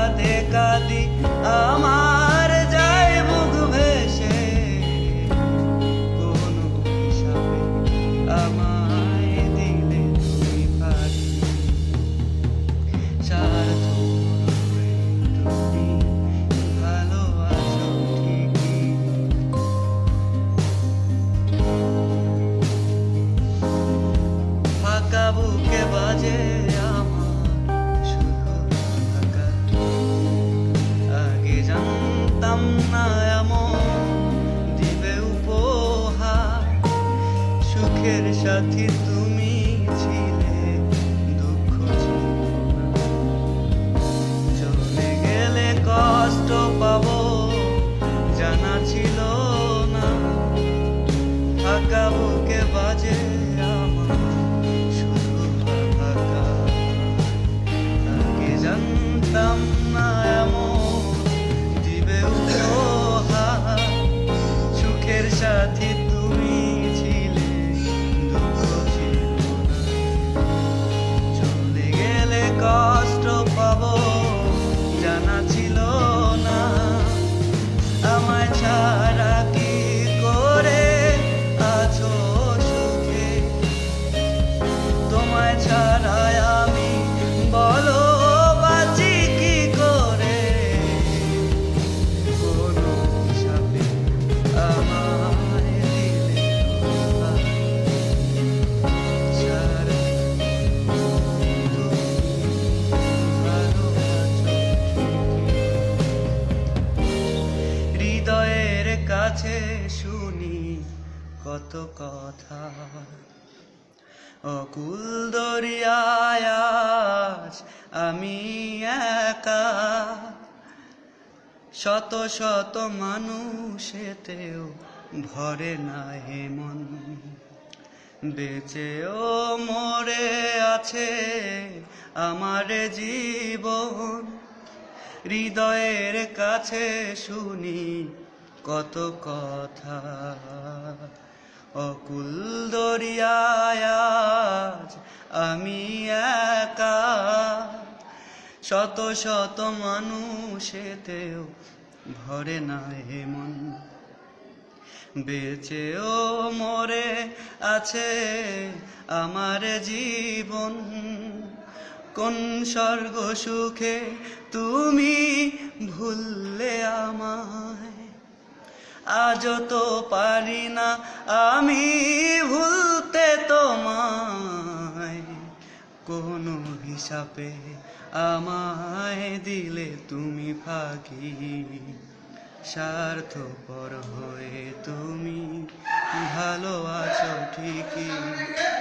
কাঁদে কাঁদি আমার সুখের সাথী তুমি ছিলে দুঃখ চলে গেলে কষ্ট পাবো জানা ছিল না। ফাঁকা কত কথা। অকুল দরিয়ায় আমি একা। শত শত মানুষেতেও ভরে না হে মন। বেঁচেও মরে আছে আমার জীবন। হৃদয়ের কাছে শুনি কত কথা। অকুল দরিয়ায় আজ আমি একা। শত শত মানুষেতেও ভরে না মন। বেঁচেও মরে আছে আমার জীবন। কোন স্বর্গ সুখে তুমি ভুললে আমায়? আজ তো পারি না আমি ভুলতে তোমায়। কোনো হিসাবে আমায় দিলে তুমি ফাঁকি স্বার্থপর হয়ে তুমি ভালো আছো ঠিকই।